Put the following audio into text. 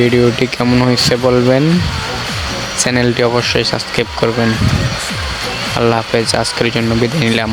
ভিডিওটি কেমন হয়েছে বলবেন? চ্যানেলটি অবশ্যই সাবস্ক্রাইব করবেন। আল্লাহ হাফেজ আজকের জন্য বিদায় নিলাম।